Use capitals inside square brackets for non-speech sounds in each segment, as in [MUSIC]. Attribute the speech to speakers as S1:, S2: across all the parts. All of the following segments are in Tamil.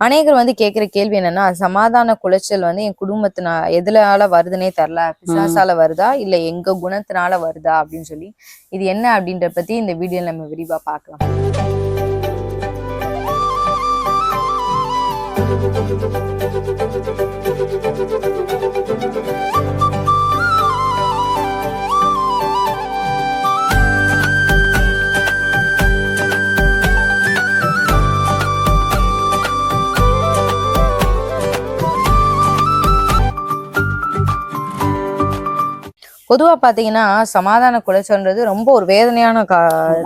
S1: அநேகர் வந்து கேக்குற கேள்வி என்னன்னா சமாதான குலைச்சல் வந்து என் குடும்பத்தினா எதுலால வருதுன்னே தெரில. பிசாசால வருதா? இல்ல எங்க குணத்தினால வருதா? அப்படின்னு சொல்லி. இது என்ன அப்படின்ற பத்தி இந்த வீடியோல நம்ம விரிவா பார்க்கலாம் பொதுவா பாத்தீங்கன்னா சமாதான குலைச்சல்ன்றது ரொம்ப ஒரு வேதனையான கா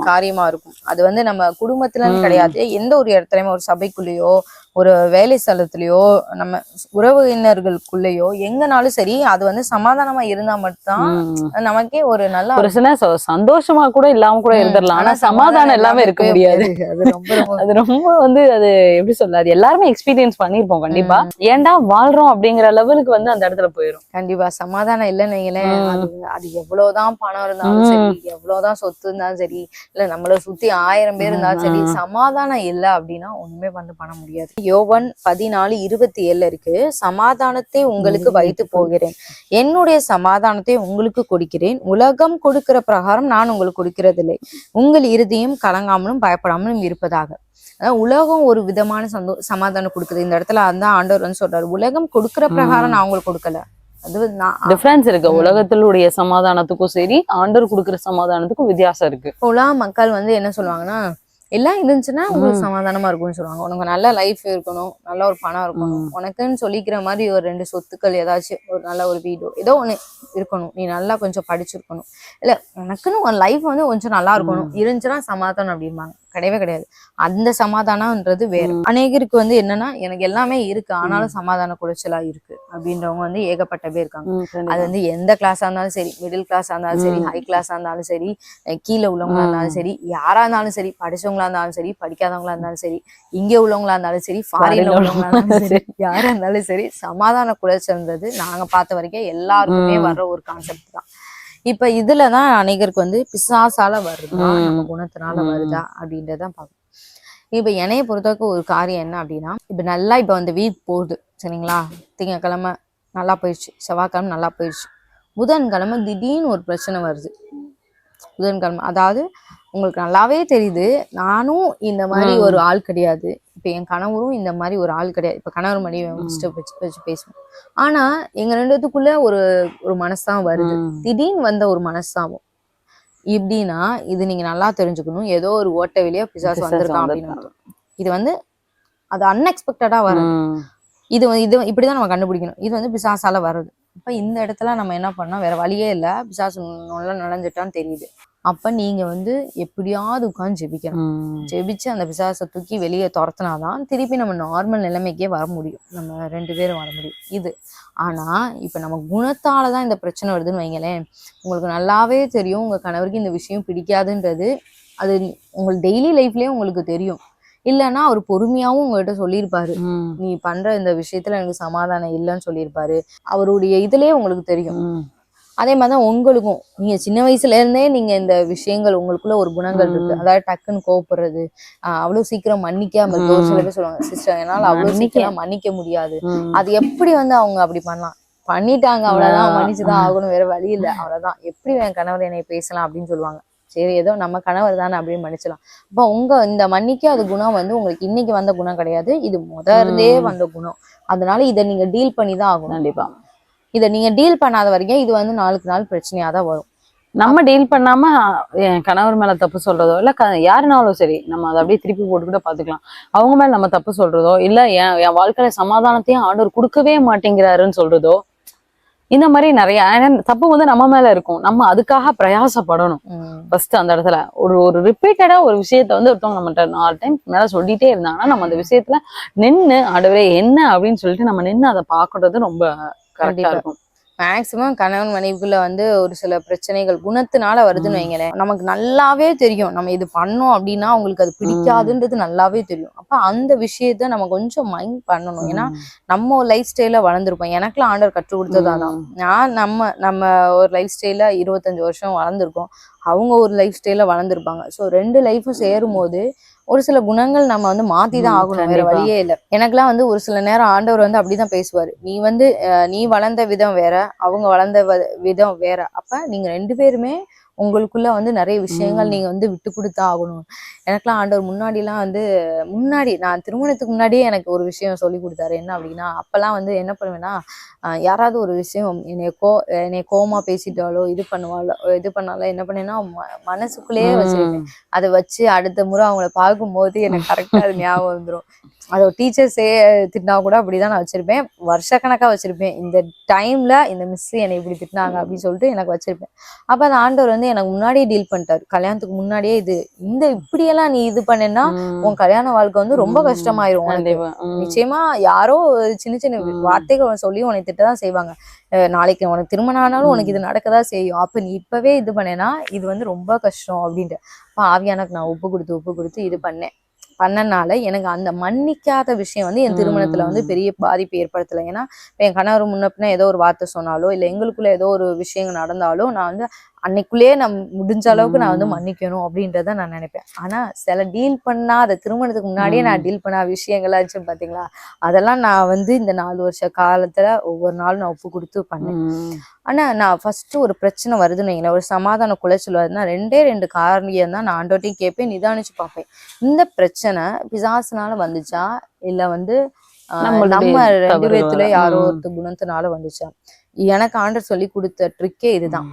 S1: காரியமா இருக்கும். அது வந்து நம்ம குடும்பத்துலன்னு கிடையாது. எந்த ஒரு இடத்துலயுமே ஒரு சபைக்குள்ளேயோ ஒரு வேலை ஸ்தலத்திலயோ நம்ம உறவினர்களுக்குள்ளேயோ எங்கனாலும் சரி அது வந்து சமாதானமா இருந்தா மட்டும்தான் நமக்கே ஒரு நல்ல
S2: ஒரு சில ச- சந்தோஷமா கூட இல்லாம கூட இருந்துடலாம் ஆனா சமாதானம் இல்லாம இருக்க முடியாது. [LAUGHS]
S1: அது ரொம்ப
S2: வந்து அது எப்படி சொல்ல அது எல்லாருமே எக்ஸ்பீரியன்ஸ் பண்ணிருப்போம் கண்டிப்பா. ஏன்டா வாழ்றோம் அப்படிங்கிற லெவலுக்கு வந்து அந்த இடத்துல போயிரும்.
S1: கண்டிப்பா. சமாதானம் இல்லைன்னு வைங்களேன். அது அது எவ்வளவுதான் பணம் இருந்தாலும் சரி எவ்வளவுதான் சொத்து இருந்தாலும் சரி இல்ல நம்மள சுத்தி ஆயிரம் பேர் இருந்தாலும் சரி சமாதானம் இல்ல அப்படின்னா ஒண்ணுமே வந்து பண்ண முடியாது. யோவன் பதினாலு இருபத்தி ஏழுல இருக்கு சமாதானத்தை உங்களுக்கு வைத்து போகிறேன். என்னுடைய சமாதானத்தை உங்களுக்கு கொடுக்கிறேன். உலகம் கொடுக்கிற பிரகாரம் நான் உங்களுக்கு கொடுக்கிறதில்லை. உங்கள் இறுதியும் கலங்காமலும் பயப்படாமலும் இருப்பதாக. உலகம் ஒரு விதமான சந்தோ சமாதானம் கொடுக்குது. இந்த இடத்துல அந்த ஆண்டவர் வந்து சொல்றாரு உலகம் கொடுக்கிற பிரகாரம் நான் உங்களுக்கு கொடுக்கல. அது நான்
S2: டிஃபரன்ஸ் இருக்கு. உலகத்திலுடைய சமாதானத்துக்கும் சரி ஆண்டவர் கொடுக்குற சமாதானத்துக்கும் வித்தியாசம் இருக்கு.
S1: உலக மக்கள் வந்து என்ன சொல்லுவாங்கன்னா எல்லாம் இருந்துச்சுன்னா உங்களுக்கு சமாதானமா இருக்கும்னு சொல்லுவாங்க. உனக்கு நல்ல லைஃப் இருக்கணும் நல்ல ஒரு பணம் இருக்கணும். உனக்குன்னு சொல்லிக்கிற மாதிரி ஒரு ரெண்டு சொத்துக்கள் ஏதாச்சும் ஒரு நல்ல ஒரு வீடோ ஏதோ ஒண்ணு. இருக்கணும். நீ நல்லா கொஞ்சம் படிச்சிருக்கணும். இல்ல உனக்குன்னு ஒரு லைஃப் வந்து கொஞ்சம் நல்லா இருக்கணும். இருந்துச்சுன்னா சமாதானம் அப்படிம்பாங்க. கிடையவே கிடையாது. அந்த சமாதானம்ன்றது வேற. அநேகருக்கு வந்து என்னன்னா எனக்கு எல்லாமே இருக்கு. ஆனாலும் சமாதான குறைச்சலா இருக்கு. அப்படின்றவங்க வந்து ஏகப்பட்ட பேர் இருக்காங்க. அது வந்து எந்த கிளாஸா இருந்தாலும் சரி மிடில் கிளாஸா இருந்தாலும் சரி ஹை கிளாஸா இருந்தாலும் சரி கீழே உள்ளவங்களா இருந்தாலும் சரி யாரா இருந்தாலும் சரி படிச்சவங்களா இருந்தாலும் சரி படிக்காதவங்களா இருந்தாலும் சரி இங்க உள்ளவங்களா இருந்தாலும் சரி ஃபாரின்ல உள்ளவங்களா இருந்தாலும் சரி யாரா இருந்தாலும் சரி சமாதான குலைச்சல்ன்றது நாங்க பார்த்த வரைக்கும் எல்லாருக்குமே வர்ற ஒரு கான்செப்ட் தான். இப்ப இதுலதான் அநேகருக்கு வந்து பிசாசால வருதா? நம்ம குணத்தினால வருதா? அப்படின்றதான் பார்க்கணும் இப்ப என்னைய பொறுத்தவரைக்கும் ஒரு காரியம் என்ன அப்படின்னா இப்ப நல்லா இப்ப வந்து வீக் போகுது சரிங்களா? திங்கக்கிழமை நல்லா போயிடுச்சு செவ்வாய்க்கிழமை நல்லா போயிடுச்சு. புதன்கிழமை திடீர்னு ஒரு பிரச்சனை வருது. புதன்கிழமை. அதாவது உங்களுக்கு நல்லாவே தெரியுது நானும் இந்த மாதிரி ஒரு ஆள் கிடையாது. இப்போ என் கணவரும் இந்த மாதிரி ஒரு ஆள் கிடையாது. இப்போ கணவர் ஃபர்ஸ்ட் வச்சு வச்சு பேசுவோம். ஆனா எங்க ரெண்டுத்துக்குள்ள ஒரு ஒரு மனசுதான் வருது. திடீர்னு வந்த ஒரு மனஸ்தாபம். இப்படின்னா இது நீங்க நல்லா தெரிஞ்சுக்கணும். ஏதோ ஒரு ஓட்ட வெளியே பிசாசு வந்திருக்கான் அப்படின்னு. இது வந்து அது அன்எக்ஸ்பெக்டடா வரும். இது இது இப்படிதான் நம்ம கண்டுபிடிக்கணும். இது வந்து பிசாசால வருது அப்ப இந்த இடத்துல நம்ம என்ன பண்ணோம்? வேற வழியே இல்ல. பிசாசு நல்லா நுழைஞ்சிட்டான்னு தெரியுது. அப்ப நீங்க வந்து எப்படியாவது உட்காந்து ஜெபிக்கணும். ஜெபிச்சு அந்த பிசாசை தூக்கி வெளியே துரத்துனாதான் திருப்பி நம்ம நார்மல் நிலைமைக்கே வர முடியும். நம்ம ரெண்டு பேரும் வர முடியும். இது. ஆனா இப்ப நம்ம குணத்தால தான் இந்த பிரச்சனை வருதுன்னு வைங்களேன். உங்களுக்கு நல்லாவே தெரியும். உங்க கணவருக்கு இந்த விஷயம் பிடிக்காதுன்றது. அது உங்களுக்கு டெய்லி லைஃப்லயே உங்களுக்கு தெரியும். இல்லைன்னா அவர் பொறுமையாவும் உங்ககிட்ட சொல்லியிருப்பாரு. நீ பண்ற இந்த விஷயத்துல எனக்கு சமாதானம் இல்லைன்னு சொல்லியிருப்பாரு. அவருடைய இதுலயே உங்களுக்கு தெரியும். அதே மாதிரிதான் உங்களுக்கும். நீங்க சின்ன வயசுல இருந்தே நீங்க இந்த விஷயங்கள் உங்களுக்குள்ள ஒரு குணங்கள் இருக்கு. அதாவது டக்குன்னு கோவப்படுறது ஆஹ் அவ்வளவு சீக்கிரம் மன்னிக்காம இருக்கு ஒரு சில பேர் சொல்லுவாங்க சிஸ்டர் என்னால அவ்வளவு சீக்கிரம் மன்னிக்க முடியாது. அது எப்படி வந்து அவங்க அப்படி பண்ணலாம்? பண்ணிட்டாங்க அவ்வளவுதான். மன்னிச்சுதான் ஆகணும் வேற வழி இல்ல. அவ்வளவுதான். எப்படி என் கணவர் என்னை பேசலாம் அப்படின்னு சொல்லுவாங்க. சரி ஏதோ நம்ம கணவர் தானே அப்படின்னு மன்னிச்சலாம் அப்ப உங்க இந்த மன்னிக்காத குணம் வந்து உங்களுக்கு இன்னைக்கு வந்த குணம் கிடையாது. இது முத இருந்தே வந்த குணம். அதனால இதை நீங்க டீல் பண்ணி தான் ஆகணும்.
S2: கண்டிப்பா.
S1: இதை நீங்க டீல் பண்ணாத வரைக்கும் இது வந்து நாளுக்கு நாள் பிரச்சனையா தான் வரும்.
S2: நம்ம டீல் பண்ணாம என் கணவர் மேல தப்பு சொல்றதோ இல்ல யாருனாலும் சரி நம்ம அதை அப்படியே திருப்பி போட்டு கூட பாத்துக்கலாம் அவங்க மேல நம்ம தப்பு சொல்றதோ இல்ல என் என் வாழ்க்கையில சமாதானத்தையும் ஆண்டவர் கொடுக்கவே மாட்டேங்கிறாருன்னு சொல்றதோ இந்த மாதிரி நிறைய தப்பு வந்து நம்ம மேல இருக்கும். நம்ம அதுக்காக பிரயாசப்படணும். ஃபர்ஸ்ட் அந்த இடத்துல. ஒரு ஒரு ரிப்பீட்டடா ஒரு விஷயத்த வந்து ஒருத்தவங்க நம்மகிட்ட நாலு டைம் மேல சொல்லிட்டே இருந்தாங்கன்னா நம்ம அந்த விஷயத்துல நின்னு ஆண்டவரே என்ன? அப்படின்னு சொல்லிட்டு நம்ம நின்னு அதை பாக்குறது ரொம்ப கரெக்டா. இருக்கும்.
S1: மேக்சிமம் கணவன் மனைவிக்குள்ள வந்து ஒரு சில பிரச்சனைகள் குணத்தினால வருதுன்னு வைங்களேன். நமக்கு நல்லாவே தெரியும். நம்ம இது பண்ணோம் அப்படின்னா அவங்களுக்கு அது பிடிக்காதுன்றது நல்லாவே தெரியும். அப்ப அந்த விஷயத்த நம்ம கொஞ்சம் மைண்ட் பண்ணணும். ஏன்னா நம்ம ஒரு லைஃப் ஸ்டைல வளர்ந்துருப்போம். எனக்குலாம் ஆண்டவர் கற்றுக் கொடுத்தது அதான். நான் நம்ம நம்ம ஒரு லைஃப் ஸ்டைல இருபத்தஞ்சு வருஷம் வளர்ந்துருக்கோம். அவங்க ஒரு லைஃப் ஸ்டைல வளர்ந்துருப்பாங்க. ஸோ ரெண்டு லைஃபும் சேரும் போது ஒரு சில குணங்கள் நம்ம வந்து மாத்தி தான் ஆகணும் வேற. வழியே இல்லை. எனக்கெல்லாம் வந்து ஒரு சில நேரம் ஆண்டவர் வந்து அப்படிதான் பேசுவாரு. நீ வந்து அஹ், நீ வளர்ந்த விதம் வேற அவங்க வளர்ந்த விதம் வேற. அப்ப நீங்க ரெண்டு பேருமே உங்களுக்குள்ள வந்து நிறைய விஷயங்கள். நீங்க வந்து விட்டு கொடுத்தா ஆகணும். எனக்கெல்லாம் ஆண்டவர் முன்னாடிலாம் வந்து முன்னாடி நான் திருமணத்துக்கு முன்னாடியே எனக்கு ஒரு விஷயம் சொல்லி கொடுத்தாரு. என்ன அப்படின்னா அப்பெல்லாம் வந்து என்ன பண்ணுவேன்னா யாராவது ஒரு விஷயம் என்னைய கோ என்னைய கோவமா பேசிட்டாலோ இது பண்ணுவாளோ இது பண்ணாலோ என்ன பண்ணேன்னா மனசுக்குள்ளேயே வச்சிருப்பேன். அதை வச்சு அடுத்த முறை அவங்கள பார்க்கும்போது எனக்கு கரெக்டா அது ஞாபகம் வந்துடும் அதை டீச்சர்ஸே திட்டினா கூட அப்படிதான் நான் வச்சிருப்பேன். வருஷக்கணக்கா வச்சிருப்பேன். இந்த டைம்ல இந்த மிஸ் என்னை இப்படி திட்டினாங்க அப்படின்னு சொல்லிட்டு எனக்கு வச்சிருப்பேன். அப்ப அந்த ஆண்டவர் வந்து எனக்கு முன்னாடியே டீல் பண்ணிட்டாரு கல்யாணத்துக்கு முன்னாடியே இது இந்த இப்படியெல்லாம் நீ இது பண்ணேன்னா. உன் கல்யாண வாழ்க்கை வந்து ரொம்ப. கஷ்டமாயிரும். நிச்சயமா யாரோ சின்ன சின்ன. வார்த்தைகள் சொல்லி உனக்கு திட்டதான் செய்வாங்க நாளைக்கு உனக்கு திருமணம் ஆனாலும் உனக்கு இது நடக்கதான் செய்யும் அப்ப நீ இப்பவே இது பண்ணேன்னா இது வந்து ரொம்ப கஷ்டம் அப்படின்ட்டு அப்ப ஆவியானக்கு நான் உப்பு கொடுத்து உப்பு கொடுத்து இது பண்ணேன் பண்ணனால எனக்கு அந்த மன்னிக்காத விஷயம் வந்து என் திருமணத்துல வந்து. பெரிய பாதிப்பு ஏற்படுத்தலை ஏன்னா என் கணவர் முன்ன பின்ன ஏதோ ஒரு வார்த்தை சொன்னாலோ இல்ல எங்களுக்குள்ள ஏதோ ஒரு விஷயங்கள் நடந்தாலோ நான் வந்து அன்னைக்குள்ளேயே நான் முடிஞ்ச அளவுக்கு நான் வந்து. மன்னிக்கணும் அப்படின்றத நான் நினைப்பேன் ஆனா சில டீல் பண்ணாத திருமணத்துக்கு முன்னாடியே நான். டீல் பண்ண விஷயங்கள் ஆச்சு பாத்தீங்களா அதெல்லாம் நான் வந்து இந்த நாலு வருஷ காலத்துல ஒவ்வொரு நாளும் நான் ஒப்பு கொடுத்து பண்ணேன். ஆனா நான் ஃபர்ஸ்ட் ஒரு பிரச்சனை வருதுன்னு வைங்களேன் ஒரு சமாதான குலைச்சல் வருதுன்னா ரெண்டே ரெண்டு காரியம் தான் நான் ஆண்டோட்டையும் கேட்பேன் நிதானிச்சு பார்ப்பேன் இந்த பிரச்சனை பிசாசுனால வந்துச்சா இல்ல வந்து நம்ம ரெண்டு. பேத்துல யாரோ
S2: ம்.
S1: ஒருத்தர் குணத்தினால வந்துச்சா எனக்கு ஆண்டர் சொல்லி கொடுத்த ட்ரிக்கே இதுதான்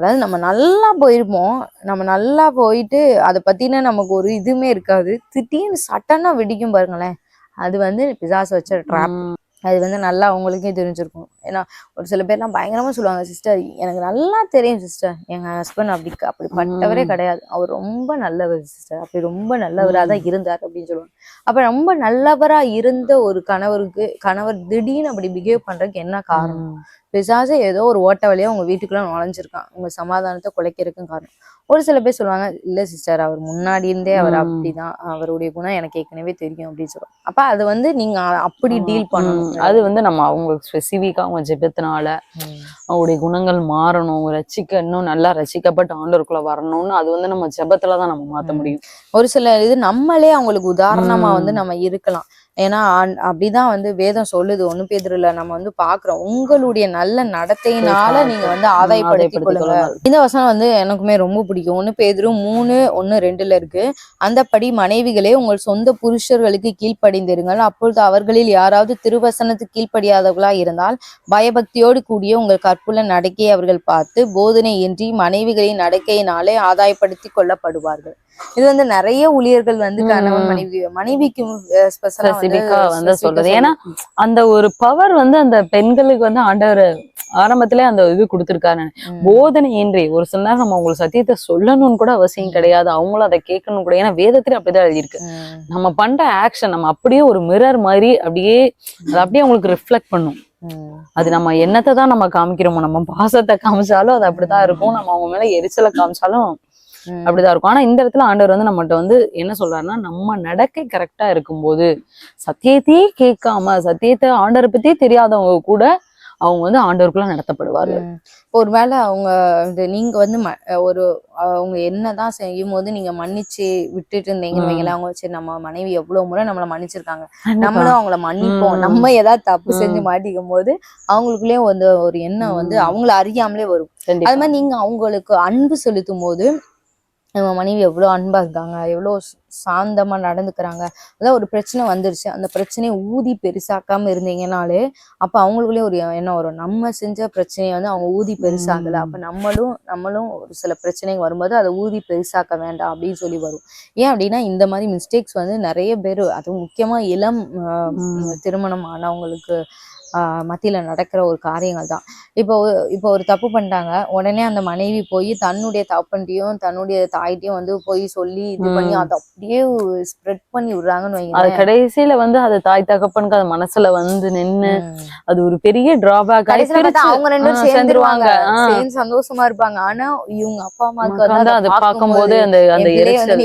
S1: அதாவது நம்ம நல்லா போயிருப்போம். நம்ம நல்லா போயிட்டு அதை பத்தின நமக்கு ஒரு இதுவுமே இருக்காது. திடீர்னு சட்டனா வெடிக்கும் பாருங்களேன். அது வந்து பிசாசு வச்ச ட்ராப். அது வந்து நல்லா அவங்களுக்கே தெரிஞ்சிருக்கும். ஏன்னா ஒரு சில பேர்லாம் பயங்கரமா சொல்லுவாங்க சிஸ்டர் எனக்கு நல்லா தெரியும் சிஸ்டர். எங்க ஹஸ்பண்ட் அப்படி அப்படிப்பட்டவரே
S2: ம்.
S1: கிடையாது. அவர் ரொம்ப நல்லவர் சிஸ்டர். அப்படி ரொம்ப நல்லவரா தான் இருந்தார் அப்படின்னு சொல்லுவாங்க. அப்ப ரொம்ப நல்லவரா இருந்த ஒரு கணவருக்கு கணவர் திடீர்னு அப்படி பிஹேவ் பண்றதுக்கு என்ன காரணம். பிசாசு ஏதோ ஒரு ஓட்ட வழியா உங்க வீட்டுக்குள்ள நுழைஞ்சிருக்கான் உங்க சமாதானத்தை குலைக்கிறதுக்கும் காரணம் ஒரு சில பேர் சொல்லுவாங்க இல்ல சிஸ்டர் அவர் முன்னாடி இருந்தே அவர். அப்படிதான் அவருடைய குணம் எனக்கு ஏற்கனவே தெரியும் அப்படின்னு சொல்லுவாங்க அப்ப அது வந்து நீங்க அப்படி. டீல் பண்ணணும்.
S2: அது வந்து நம்ம அவங்களுக்கு ஸ்பெசிஃபிக்கா அவங்க ஜெபத்தினால அவங்களுடைய குணங்கள் மாறணும் அவங்க ரசிக்க இன்னும் நல்லா ரசிக்கப்பட்டு ஆண்டவருக்குள்ள வரணும்னு அது வந்து நம்ம ஜெபத்துல தான் நம்ம மாத்த
S1: ம்.
S2: முடியும்
S1: ஒரு சில இது நம்மளே அவங்களுக்கு உதாரணமா
S2: ம்.
S1: வந்து நம்ம இருக்கலாம் ஏன்னா அப்படிதான் வந்து வேதம் சொல்லுது. ஒண்ணு பேதுருல நம்ம வந்து பாக்குறோம். உங்களுடைய நல்ல நடத்தையினால நீங்க வந்து ஆதாயப்படுத்திக் கொள்ளுங்க. இந்த வசனம் வந்து எனக்குமே ரொம்ப பிடிக்கும். ஒண்ணு பேதுரு மூணு ஒண்ணு ரெண்டுல இருக்கு. அந்தப்படி மனைவிகளே உங்கள் சொந்த புருஷர்களுக்கு கீழ்ப்படிந்திருங்கள். அப்பொழுது அவர்களில் யாராவது திருவசனத்துக்கு கீழ்ப்படியாதவர்களா இருந்தால் பயபக்தியோடு கூடிய உங்கள் கற்புள்ள நடக்கையை அவர்கள் பார்த்து போதனை இன்றி மனைவிகளின் நடக்கையினாலே ஆதாயப்படுத்திக் கொள்ளப்படுவார்கள். இது வந்து நிறைய ஊழியர்கள் வந்து கணவன். மனைவி மனைவிக்கு ஸ்பெஷலா
S2: ஆ வந்து சொல்றது. ஏன்னா, அந்த ஒரு பவர் வந்து அந்த பெண்களுக்கு வந்து ஆண்டவர் ஆரம்பத்திலே அந்த இது கொடுத்திருக்காரு. போதனை இன்றி ஒரு சில நேரம் நம்ம உங்களுக்கு சத்தியத்தை சொல்லணும்னு கூட அவசியம் கிடையாது அவங்களும் அதை கேட்கணும் கூட ஏன்னா வேதத்துல அப்படிதான் எழுதியிருக்கு. நம்ம பண்ற ஆக்ஷன் நம்ம அப்படியே ஒரு மிரர் மாதிரி அப்படியே அது அப்படியே அவங்களுக்கு ரிஃப்ளெக்ட் பண்ணும். அது நம்ம என்னத்தை தான் நம்ம காமிக்கிறோமோ நம்ம பாசத்தை காமிச்சாலும் அது அப்படிதான் இருக்கும் நம்ம அவங்க மேல எரிச்சலை காமிச்சாலும். அப்படிதான் இருக்கும் ஆனா இந்த இடத்துல ஆண்டவர் வந்து நம்மகிட்ட வந்து என்ன சொல்றாருன்னா நம்ம நடக்கை கரெக்டா இருக்கும்போது சத்தியத்தையே கேட்காம சத்தியத்தை ஆண்டவரை பத்தியே தெரியாதவங்க கூட அவங்க வந்து ஆண்டவருக்குள்ள நடத்தப்படுவாரு
S1: ஒருவேளை அவங்க இந்த நீங்க வந்து ஒரு அவங்க என்னதான் செய்யும் போது நீங்க மன்னிச்சு விட்டுட்டு இருந்தீங்கன்னு
S2: ம்.
S1: வைங்களேன் அவங்க சரி நம்ம மனைவி எவ்வளவு முறை நம்மள மன்னிச்சிருக்காங்க நம்மளும் அவங்கள மன்னிப்போம். நம்ம ஏதாவது தப்பு செஞ்சு. மாட்டிக்கும் போது அவங்களுக்குள்ளேயும் வந்து ஒரு எண்ணம் வந்து. அவங்கள அறியாமலே வரும். அது மாதிரி நீங்க அவங்களுக்கு அன்பு செலுத்தும் போது நம்ம மனைவி எவ்வளவு அன்பா இருக்காங்க எவ்வளவு ச- சாந்தமா நடந்துக்கிறாங்க. அதான் ஒரு பிரச்சனை வந்துருச்சு. அந்த பிரச்சனையை ஊதி பெருசாக்காம இருந்தீங்கனாலே அப்ப அவங்களுக்குள்ளே ஒரு எண்ணம் வரும். நம்ம செஞ்ச பிரச்சனையை வந்து அவங்க ஊதி பெருசாக்கல
S2: ம்.
S1: அப்ப நம்மளும் நம்மளும் ஒரு சில பிரச்சனைகள் வரும்போது அதை ஊதி பெருசாக்க வேண்டாம் அப்படின்னு சொல்லி வரும். ஏன் அப்படின்னா இந்த மாதிரி மிஸ்டேக்ஸ் வந்து நிறைய பேர் அதுவும் முக்கியமா இளம். திருமணம் ஆனவங்களுக்கு மத்தியில நடக்கிற ஒரு காரியங்கள் தான் இப்போ இப்போ ஒரு தப்பு பண்ணிட்டாங்க உடனே அந்த மனைவி போய் தன்னுடைய தப்பன்ட்டையும் தன்னுடைய தாயிட்டையும் வந்து போய் சொல்லி இது பண்ணி. அதை அப்படியே ஸ்ப்ரெட் பண்ணி விடுறாங்கன்னு
S2: அது
S1: வைங்களேன்.
S2: கடைசியில வந்து அது தாய் தகப்பனுக்கு அது மனசுல வந்து நின்னு. அது ஒரு பெரிய டிராபேக்
S1: அவங்க ரெண்டு சேர்ந்துருவாங்க. சந்தோஷமா இருப்பாங்க. ஆனா இவங்க அப்பா அம்மாவுக்கு
S2: வந்து அது
S1: அதை
S2: பார்க்கும்போது அந்த அந்த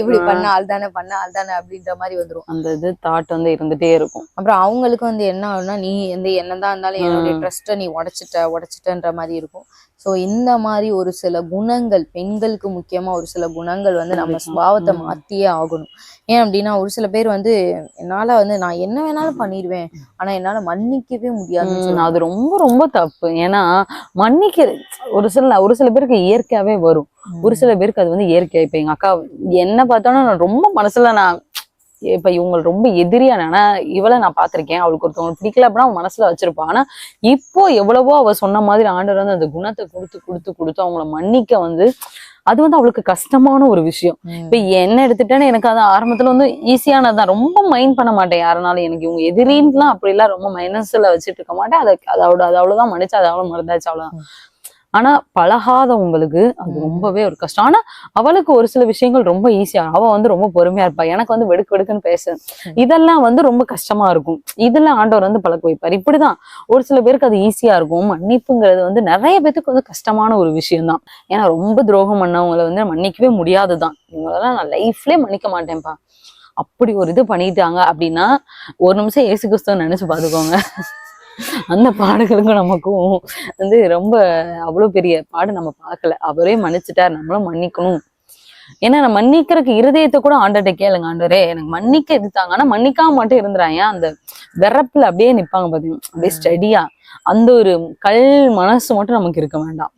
S1: இப்படி பண்ண ஆள் தானே பண்ண ஆள் தானே அப்படின்ற மாதிரி வந்துரும்.
S2: அந்த இது தாட் வந்து இருந்துட்டே இருக்கும்.
S1: அப்புறம் அவங்களுக்கு வந்து என்ன ஆகும்னா நீ வந்து என்ன என்னதான் இருந்தாலும் என்னுடைய. ட்ரஸ்ட்டை நீ உடைச்சிட்ட உடைச்சிட்டன்ற மாதிரி இருக்கும் ஸோ இந்த மாதிரி ஒரு சில குணங்கள் பெண்களுக்கு முக்கியமா ஒரு சில குணங்கள் வந்து நம்ம. சுபாவத்தை
S2: ம்.
S1: மாத்தியே ஆகணும் ஏன் அப்படின்னா ஒரு சில பேர் வந்து என்னால வந்து நான் என்ன வேணாலும் பண்ணிடுவேன் ஆனா என்னால மன்னிக்கவே சொல்லுவாங்க.
S2: அது ரொம்ப ரொம்ப தப்பு ஏன்னா மன்னிக்க ஒரு சில ஒரு சில பேருக்கு இயற்கையாவே வரும் ஒரு சில பேருக்கு அது வந்து இயற்கை இப்ப எங்க அக்கா என்ன பார்த்தாலும் நான் ரொம்ப மனசுல நான் இப்ப இவங்க ரொம்ப எதிரியா ஆனா இவளை நான் பார்த்திருக்கேன். அவளுக்கு ஒருத்தவங்க பிடிக்கல அப்படின்னா அவன் மனசுல வச்சிருப்பா ஆனா இப்போ எவ்வளவோ அவ சொன்ன மாதிரி ஆண்டவர் வந்து அந்த குணத்தை கொடுத்து கொடுத்து கொடுத்து அவங்கள மன்னிக்க வந்து அது வந்து அவளுக்கு கஷ்டமான ஒரு விஷயம். இப்ப என்ன எடுத்துட்டேன்னு எனக்கு அது ஆரம்பத்துல வந்து ஈஸியானதுதான் ரொம்ப மைண்ட் பண்ண மாட்டேன். யாருனாலும் எனக்கு இவங்க எதிரின்லாம் அப்படிலாம் ரொம்ப மைனஸ்ல வச்சுட்டு இருக்க மாட்டேன். அதை அதோட அது அவ்வளவுதான் மன்னிச்சு அது அவ்வளவு மறந்தாச்சு. அவ்வளவுதான். ஆனா பழகாதவங்களுக்கு அது. ரொம்பவே ஒரு கஷ்டம். ஆனா அவளுக்கு ஒரு சில விஷயங்கள் ரொம்ப ஈஸியா அவ வந்து ரொம்ப பொறுமையா இருப்பா. எனக்கு வந்து வெடுக்கு வெடுக்குன்னு பேச. இதெல்லாம் வந்து ரொம்ப கஷ்டமா இருக்கும். இதெல்லாம் ஆண்டவர் வந்து பழக்க வைப்பார். இப்படிதான் ஒரு சில பேருக்கு அது ஈஸியா இருக்கும். மன்னிப்புங்கிறது வந்து நிறைய பேத்துக்கு வந்து கஷ்டமான ஒரு விஷயம் தான் ஏன்னா ரொம்ப துரோகம் பண்ணவங்களை வந்து மன்னிக்கவே முடியாதுதான் இவங்களெல்லாம் நான் லைஃப்லயே மன்னிக்க மாட்டேன்ப்பா. அப்படி ஒரு இது பண்ணிட்டாங்க அப்படின்னா ஒரு நிமிஷம் ஏசு கிறிஸ்துவ நினைச்சு பாத்துக்கோங்க அந்த பாடுகளுக்கும் நமக்கும் வந்து ரொம்ப அவ்வளவு பெரிய பாடு நம்ம பார்க்கல. அவரே மன்னிச்சுட்டார். நம்மளும் மன்னிக்கணும். ஏன்னா நான் மன்னிக்கிறதுக்கு இருதயத்தை கூட ஆண்டர்கிட்ட கேளுங்க ஆண்டவரே. எனக்கு மன்னிக்க எதிர்த்தாங்க ஆனா மன்னிக்காம மட்டும் இருந்துறாங்க அந்த விறப்புல அப்படியே நிப்பாங்க பாத்தீங்க அப்படியே ஸ்டடியா அந்த ஒரு கல் மனசு மட்டும் நமக்கு இருக்க வேண்டாம்.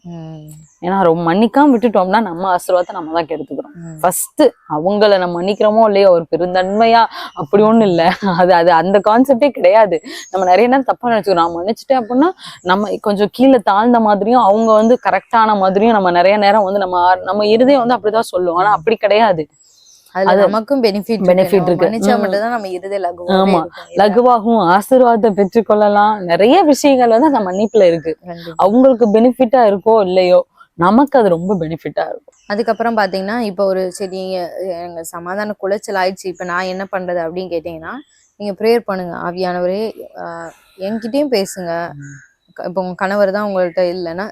S2: ஏன்னா ரொம்ப மன்னிக்காம விட்டுட்டோம்னா நம்ம ஆசீர்வாதத்தை நம்ம தான் கெடுத்துக்கிறோம். ஃபர்ஸ்ட் அவங்கள நம்ம மன்னிக்கிறோமோ இல்லையோ ஒரு பெருந்தன்மையா அப்படி ஒண்ணும் இல்ல. அது அது அந்த கான்செப்டே கிடையாது. நம்ம நிறைய நேரம் தப்பா நினைச்சுக்கிறோம். நான் மன்னிச்சுட்டேன் அப்படின்னா நம்ம கொஞ்சம் கீழே தாழ்ந்த மாதிரியும் அவங்க வந்து கரெக்டான மாதிரியும் நம்ம நிறைய நேரம் வந்து நம்ம நம்ம இருதயம் வந்து அப்படிதான் சொல்லுவோம் ஆனா அப்படி கிடையாது. அது
S1: நமக்கும் பெனிஃபிட்
S2: benefit இருக்கு. ஆமா. லகுவாகவும் ஆசீர்வாதத்தை பெற்றுக்கொள்ளலாம். நிறைய விஷயங்கள் வந்து அந்த மன்னிப்புல இருக்கு. அவங்களுக்கு பெனிஃபிட்டா இருக்கோ இல்லையோ நமக்கு அது ரொம்ப பெனிஃபிட்டா இருக்கும்.
S1: அதுக்கப்புறம் பாத்தீங்கன்னா இப்ப ஒரு சரி எங்க சமாதான குலைச்சல் ஆயிடுச்சு இப்ப நான் என்ன பண்றது அப்படின்னு கேட்டீங்கன்னா நீங்க ப்ரேயர் பண்ணுங்க. ஆவியானவரே ஆஹ் என்கிட்டயும் பேசுங்க. க- இப்ப உங்க கணவர் தான் உங்கள்கிட்ட இல்லைன்னா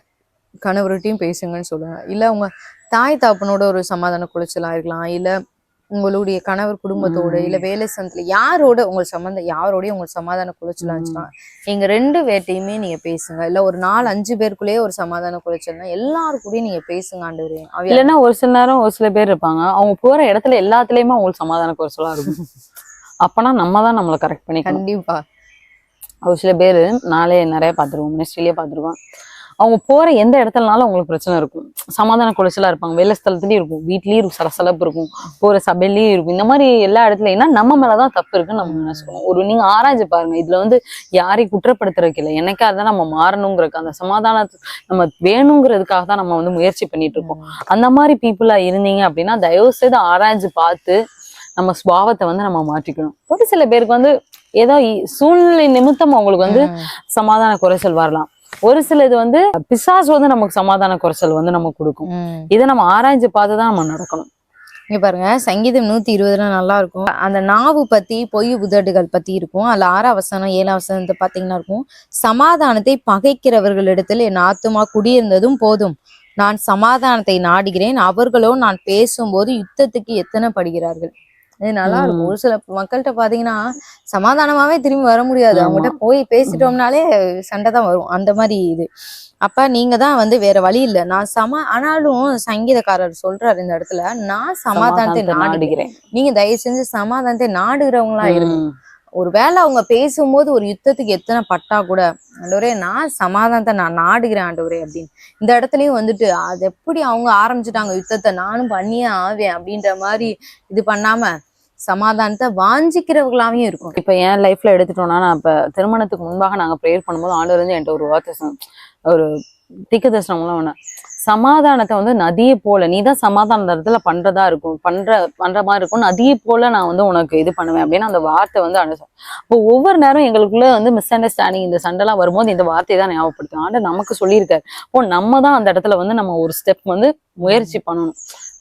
S1: கணவர்கிட்டயும் பேசுங்கன்னு சொல்லுங்க. இல்ல உங்க தாய் தாப்பனோட ஒரு சமாதான குலைச்சலா இருக்கலாம் இல்லை உங்களுடைய கணவர் குடும்பத்தோட இல்ல வேலை சந்தத்துல யாரோட உங்க சம்மந்தம் யாரோடய உங்களுக்கு சமாதான குலைச்சலா இருந்துச்சுன்னா நீங்க ரெண்டு பேர்ட்டையுமே நீங்க பேசுங்க. இல்ல ஒரு நாலு அஞ்சு பேருக்குள்ளேயே ஒரு சமாதான குலைச்சல்னா எல்லாரு கூடயும் நீங்க பேசுங்க ஆண்டவரே. ஆவியானவரே,
S2: இல்லைன்னா ஒரு சில நேரம் ஒரு சில பேர் இருப்பாங்க. அவங்க போற இடத்துல எல்லாத்துலயுமே அவங்களுக்கு சமாதான குறைச்சலா இருக்கும். [LAUGHS] அப்பனா நம்ம தான் நம்மளை கரெக்ட் பண்ணிக்கணும்.
S1: கண்டிப்பா.
S2: ஒரு சில பேர் நாளே நிறைய பார்த்துருவோம். மினிஸ்ட்ரிலேயே பார்த்துருக்கோம். அவங்க போற எந்த இடத்துலனாலும் அவங்களுக்கு பிரச்சனை இருக்கும். சமாதான குலைச்சலா இருப்பாங்க. வேலை ஸ்தலத்துலயும் இருக்கும். வீட்லயும் சலசலப்பு இருக்கும். போற சபையிலயும் இருக்கும். இந்த மாதிரி எல்லா இடத்துலயும் ஏன்னா நம்ம மேலதான் தப்பு இருக்குன்னு நம்ம நினைச்சுக்கணும். ஒரு நீங்க ஆராய்ஞ்சு பாருங்க. இதுல வந்து யாரையும் குற்றப்படுத்துறதுக்கு இல்லை. என்னைக்கா இருந்தா நம்ம மாறணுங்கிறதுக்கு அந்த சமாதானத்து நம்ம வேணுங்கிறதுக்காக தான் நம்ம வந்து முயற்சி பண்ணிட்டு இருக்கோம். அந்த மாதிரி பீப்புளா இருந்தீங்க அப்படின்னா தயவு செய்து ஆராய்ஞ்சு பார்த்து நம்ம சுபாவத்தை வந்து நம்ம மாற்றிக்கணும். ஒரு சில பேருக்கு வந்து ஏதோ சூழ்நிலை நிமித்தம் அவங்களுக்கு வந்து. சமாதான குறைச்சல் வரலாம். ஒரு சில இது வந்து பிசாசு வந்து நமக்கு சமாதான குறைச்சல் வந்து நமக்கு கொடுக்கும். இதை நம்ம ஆராய்ஞ்சு பார்த்து தான் நம்ம நடக்கணும்.
S1: இங்க பாருங்க சங்கீதம் நூத்தி இருபதுல நல்லா இருக்கும். அந்த நாவு பத்தி பொய் உதடுகள் பத்தி இருக்கும். அதுல ஆறாம் வசனம் ஏழாம் வசனத்தை பாத்தீங்கன்னா இருக்கும். சமாதானத்தை பகைக்கிறவர்களிடத்தில் என் ஆத்துமா குடியிருந்ததும் போதும். நான் சமாதானத்தை நாடுகிறேன். அவர்களோ நான் பேசும்போது யுத்தத்துக்கு எத்தனை படுகிறார்கள்? இது நல்லா இருக்கும். ஒரு சில மக்கள்கிட்ட பாத்தீங்கன்னா சமாதானமாவே திரும்பி வர முடியாது. அவங்ககிட்ட போய் பேசிட்டோம்னாலே சண்டை தான் வரும். அந்த மாதிரி இது. அப்ப நீங்க தான் வந்து வேற வழி இல்ல. நான் சமா ஆனாலும் சங்கீதக்காரர் சொல்றாரு இந்த இடத்துல நான் சமாதானத்தை நாடுகிறேன். நீங்க தயவு செஞ்சு சமாதானத்தை நாடுகிறவங்களா இருங்க. ஒருவேளை அவங்க பேசும்போது ஒரு யுத்தத்துக்கு எத்தனை பட்டா கூட ஆண்டவரே நான் சமாதானத்தை நான் நாடுகிறேன் ஆண்டவரே அப்படின்னு. இந்த இடத்துலயும் வந்துட்டு அது எப்படி அவங்க ஆரம்பிச்சுட்டாங்க யுத்தத்தை? நானும் பண்ணியே ஆவேன் அப்படின்ற மாதிரி இது பண்ணாம சமாதானத்தை வாஞ்சிக்கிறவங்களாவே இருக்கும்.
S2: இப்ப என் லைஃப்ல எடுத்துட்டோம்னா நான் இப்ப திருமணத்துக்கு முன்பாக நாங்க ப்ரேயர் பண்ணும்போது ஆண்டவர் வந்து என்கிட்ட ஒரு வார்த்தை ஒரு திக்க தர்சனம் ஒண்ணு சமாதானத்தை வந்து நதியை போல நீ தான் சமாதான இடத்துல பண்றதா இருக்கும் பண்ற பண்ற மாதிரி இருக்கும் நதியை போல நான் வந்து உனக்கு இது பண்ணுவேன் அப்படின்னு அந்த வார்த்தை வந்து அனுசம் இப்போ ஒவ்வொரு நேரம் எங்களுக்குள்ள வந்து மிஸ் அண்டர்ஸ்டாண்டிங் இந்த சண்டைலாம் வரும்போது இந்த வார்த்தையை தான் ஞாபகப்படுத்தும் ஆண்டு நமக்கு சொல்லியிருக்காரு. இப்போ நம்ம தான் அந்த இடத்துல வந்து நம்ம ஒரு ஸ்டெப் வந்து முயற்சி பண்ணணும்.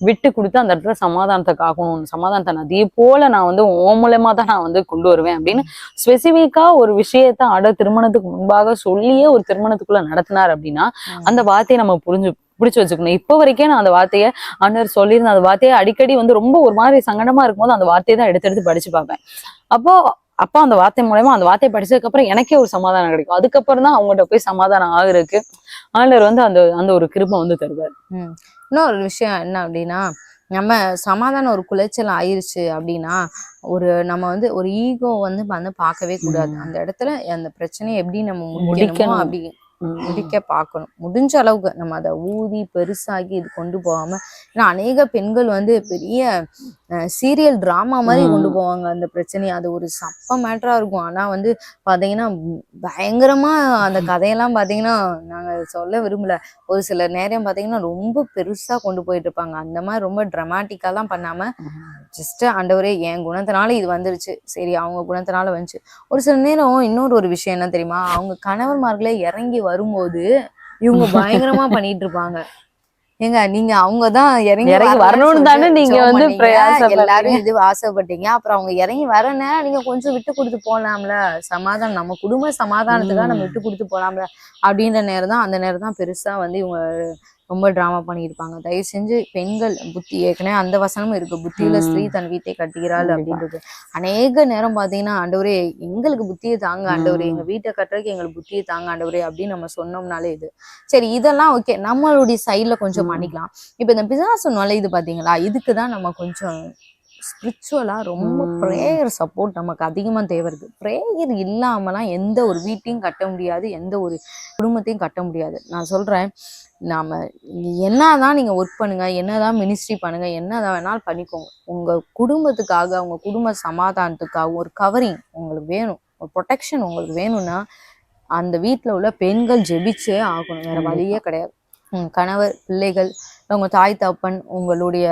S2: விட்டு கொடுத்து அந்த இடத்துல சமாதானத்தை காக்கணும். சமாதானத்தை நதியை போல நான் வந்து ஓ மூலமா தான் நான் வந்து கொண்டு வருவேன் அப்படின்னு ஸ்பெசிஃபிக்கா ஒரு விஷயத்த அட திருமணத்துக்கு முன்பாக சொல்லியே ஒரு திருமணத்துக்குள்ள நடத்தினார் அப்படின்னா அந்த வார்த்தையை நம்ம புரிஞ்சு பிடிச்சு வச்சுக்கணும். இப்போ வரைக்கும் நான் அந்த வார்த்தையை ஆண்டவர் சொல்லியிருந்த அந்த வார்த்தையை அடிக்கடி வந்து ரொம்ப ஒரு மாதிரி சங்கடமா இருக்கும்போது அந்த வார்த்தையை தான் எடுத்து எடுத்து படிச்சு பார்ப்பேன். அப்போ அப்ப அந்த வார்த்தை மூலயமா அந்த வார்த்தையை படிச்சதுக்கு அப்புறம் எனக்கே ஒரு சமாதானம் கிடைக்கும். அதுக்கப்புறம் தான் அவங்ககிட்ட போய் சமாதானம் ஆகுறதுக்கு ஆண்டவர் வந்து அந்த அந்த ஒரு கிருபை வந்து தருவார்.
S1: இன்னொரு விஷயம் என்ன அப்படின்னா நம்ம சமாதானம் ஒரு குலைச்சல் ஆயிருச்சு அப்படின்னா ஒரு நம்ம வந்து ஒரு ஈகோ வந்து வந்து பார்க்கவே கூடாது. அந்த இடத்துல அந்த பிரச்சனையை எப்படி நம்ம முடிக்கணும். அப்படி முடிக்க பார்க்கணும் முடிஞ்ச அளவுக்கு நம்ம அதை ஊதி பெருசாக்கி இது கொண்டு போகாம ஏன்னா அநேக பெண்கள் வந்து பெரிய சீரியல் டிராமா மாதிரி. கொண்டு போவாங்க அந்த பிரச்சனையை. அது ஒரு சப்ப மேட்டரா இருக்கும். ஆனா வந்து பாத்தீங்கன்னா பயங்கரமா அந்த கதையெல்லாம் பாத்தீங்கன்னா நாங்க சொல்ல விரும்பல. ஒரு சில நேரம் பாத்தீங்கன்னா ரொம்ப பெருசா கொண்டு போயிட்டு இருப்பாங்க. அந்த மாதிரி ரொம்ப ட்ரமாட்டிக்காலாம் பண்ணாம ஜஸ்ட் ஆண்டவரே என் குணத்தினால இது வந்துருச்சு. சரி அவங்க குணத்தினால வந்துச்சு. ஒரு சில நேரம் இன்னொரு ஒரு விஷயம் என்ன தெரியுமா? அவங்க கணவன்மார்களே இறங்கி வரும்போது இவங்க பயங்கரமா [LAUGHS] பண்ணிட்டு இருப்பாங்க ஏங்க நீங்க அவங்க தான் இறங்கி
S2: இறங்கி வரணும்னு தானே நீங்க வந்து.
S1: எல்லாரும் இது ஆசைப்பட்டீங்க அப்புறம் அவங்க இறங்கி வர நேரம் நீங்க கொஞ்சம் விட்டு கொடுத்து போலாம்ல சமாதானம் நம்ம குடும்ப சமாதானத்துக்காக நம்ம. விட்டு கொடுத்து போலாம்ல அப்படின்ற நேரம் தான் அந்த நேரம் தான் பெருசா வந்து இவங்க ரொம்ப டிராமா பண்ணியிருப்பாங்க. தயவு செஞ்சு பெண்கள் புத்தி ஏற்கனவே அந்த வசனமும் இருக்கு. புத்தியில
S2: ம்.
S1: ஸ்திரீ தன் வீட்டை கட்டுகிறாள். அப்படின்றது. அநேக நேரம் பாத்தீங்கன்னா ஆண்டவரே எங்களுக்கு புத்தியை தாங்க ஆண்டவரே. எங்க வீட்டை கட்டுறதுக்கு எங்களுக்கு புத்தியை தாங்க ஆண்டவரே. அப்படின்னு நம்ம சொன்னோம்னாலே இது. சரி இதெல்லாம் ஓகே நம்மளுடைய சைட்ல கொஞ்சம். பண்ணிக்கலாம். இப்ப இந்த பிசாசு நுழையுது பாத்தீங்களா? இதுக்கு தான் நம்ம கொஞ்சம் ஸ்பிரிச்சுவலா ரொம்ப. ப்ரேயர் சப்போர்ட் நமக்கு அதிகமா தேவை இருக்கு ப்ரேயர் இல்லாமலாம் எந்த ஒரு வீட்டையும் கட்ட முடியாது எந்த ஒரு குடும்பத்தையும் கட்ட முடியாது. நான் சொல்றேன் நாம என்னதான் நீங்க ஒர்க் பண்ணுங்க என்னதான் மினிஸ்ட்ரி பண்ணுங்க என்னதான் வேணாலும் பண்ணிக்கோங்க. உங்க குடும்பத்துக்காக உங்க குடும்ப சமாதானத்துக்காக ஒரு கவரிங் உங்களுக்கு வேணும் ஒரு ப்ரொடெக்ஷன் உங்களுக்கு வேணும்னா அந்த வீட்ல உள்ள பெண்கள் ஜெபிச்சே ஆகணும். வேற வழியே கிடையாது. கணவர் பிள்ளைகள் உங்க தாய் தப்பன் உங்களுடைய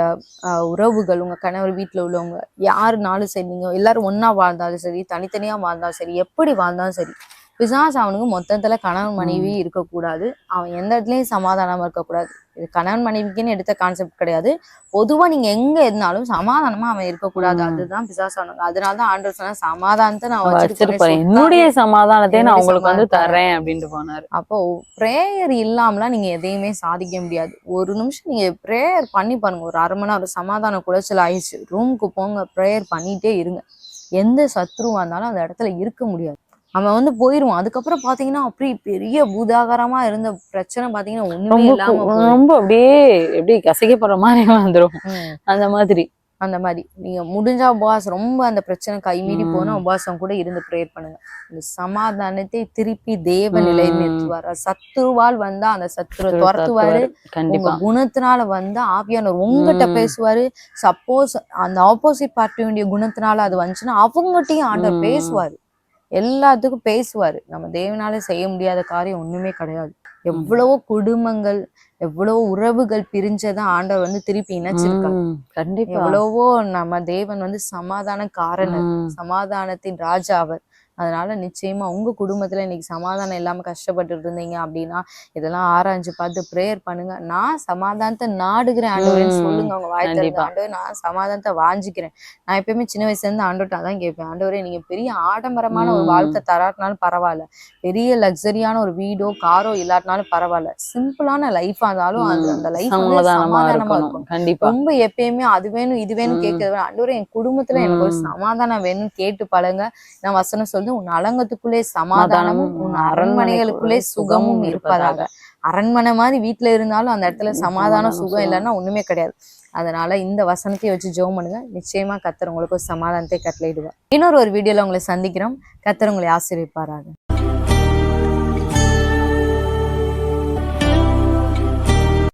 S1: உறவுகள் உங்க கணவர் வீட்டில் உள்ளவங்க யாருனாலும் சரி நீங்க எல்லாரும் ஒன்றா வாழ்ந்தாலும் சரி தனித்தனியா வாழ்ந்தாலும் சரி எப்படி வாழ்ந்தாலும் சரி பிசாஸ் அவனுக்கு மொத்தத்துல கணவன் மனைவி இருக்கக்கூடாது. அவன் எந்த இடத்துலயும் சமாதானமா இருக்கக்கூடாது. இது கணவன் மனைவிக்குன்னு எடுத்த கான்செப்ட் கிடையாது. பொதுவா நீங்க எங்க இருந்தாலும் சமாதானமா அவன் இருக்கக்கூடாது. அதுதான் பிசாஸ் அவனுக்கு. அதனாலதான் ஆண்டவர் சொன்னா சமாதானத்தை நான் வச்சிருப்பேன்.
S2: என்னுடைய சமாதானத்தை நான் உங்களுக்கு வந்து தர்றேன் அப்படின்ட்டு போனாரு.
S1: அப்போ ப்ரேயர் இல்லாமலாம் நீங்க எதையுமே சாதிக்க முடியாது. ஒரு நிமிஷம் நீங்க ப்ரேயர் பண்ணி பாருங்க. ஒரு அரை மணி நேரம் சமாதான குலைச்சல் ஆயிடுச்சு. ரூமுக்கு போங்க ப்ரேயர் பண்ணிட்டே இருங்க. எந்த சத்ருவா இருந்தாலும் அந்த இடத்துல இருக்க முடியாது. அவன் வந்து போயிருவான் அதுக்கப்புறம் பாத்தீங்கன்னா அப்படி பெரிய பூதாகரமா இருந்த பிரச்சனை பாத்தீங்கன்னா ஒண்ணுமே இல்லாம
S2: கு-. ரொம்ப அப்படியே எப்படி கசக்கப்படுற மாதிரி வந்துரும்
S1: ம்.
S2: அந்த மாதிரி
S1: அந்த மாதிரி நீங்க முடிஞ்சா உபவாசம் ரொம்ப அந்த பிரச்சனை கைமீறி
S2: ம்.
S1: போனா உபவாசம் கூட இருந்து ப்ரேயர் பண்ணுங்க இந்த சமாதானத்தை திருப்பி தேவ
S2: ம்.
S1: நிறுத்துவார் சத்துருவால் வந்தா அந்த சத்துரு துரத்துவாரு உங்க குணத்தினால வந்து ஆவியானவர் உங்ககிட்ட. பேசுவாரு சப்போஸ் அந்த ஆப்போசிட் பார்ட்டியுடைய குணத்தினால அது வந்துச்சுன்னா அவங்ககிட்டயும் ஆண்டவர். பேசுவாரு எல்லாத்துக்கும் பேசுவாரு. நம்ம தேவனால செய்ய முடியாத காரியம் ஒண்ணுமே கிடையாது. எவ்வளவோ குடும்பங்கள் எவ்வளவோ உறவுகள் பிரிஞ்சதான் ஆண்டவர் வந்து திருப்பி இணைச்சிருக்காரு.
S2: ம், கண்டிப்பா.
S1: எவ்வளவோ நம்ம தேவன் வந்து சமாதான காரணர். சமாதானத்தின் ராஜா அவர். அதனால நிச்சயமா உங்க குடும்பத்துல இன்னைக்கு சமாதானம் இல்லாம கஷ்டப்பட்டு இருந்தீங்க அப்படின்னா இதெல்லாம் ஆராய்ஞ்சு பார்த்து ப்ரேயர் பண்ணுங்க நான் சமாதானத்தை நாடுகிறேன் ஆண்டவரேன்னு சொல்லுங்க அவங்க வாய் திறந்து
S2: கண்டிப்பா.
S1: ஆண்டவர் நான் சமாதானத்தை வாஞ்சிக்கிறேன் நான் எப்பயுமே சின்ன வயசுல இருந்து ஆண்டவர்ட்ட தான் கேட்பேன் ஆண்டவரே நீங்க பெரிய ஆடம்பரமான ஒரு. வாழ்க்கை தராட்டினாலும் பரவாயில்ல பெரிய லக்ஸரியான ஒரு வீடோ காரோ இல்லாட்டினாலும் பரவாயில்ல சிம்பிளான லைஃபா இருந்தாலும் அந்த
S2: ம்,
S1: அந்த லைஃப்
S2: சமாதானமா
S1: இருக்கும்
S2: கண்டிப்பா
S1: ரொம்ப எப்பயுமே அது வேணும் இது வேணும். கேட்கறது. ஆண்டவரே என் குடும்பத்துல எனக்கு ஒரு. சமாதானம் வேணும்னு கேட்டு பழங்க நான் வசனம் சொல்லுது உன் அலங்கத்துக்குள்ளே சமாதானமும் உன் அரண்மனைகளுக்குள்ளே சுகமும் இருப்பதாக. அரண்மனை மாதிரி வீட்ல இருந்தாலும் அந்த இடத்துல சமாதானம்
S2: சுகம்.
S1: இல்லைன்னா ஒண்ணுமே கிடையாது. அதனால இந்த வசனத்தை வச்சு ஜெபம் பண்ணுங்க. நிச்சயமா கத்தர் உங்களுக்கு ஒரு சமாதானத்தை கட்டளையிடுவார். இன்னொரு ஒரு வீடியோல உங்களை சந்திக்கிறோம். கத்தர் உங்களை ஆசீர்விப்பாராக.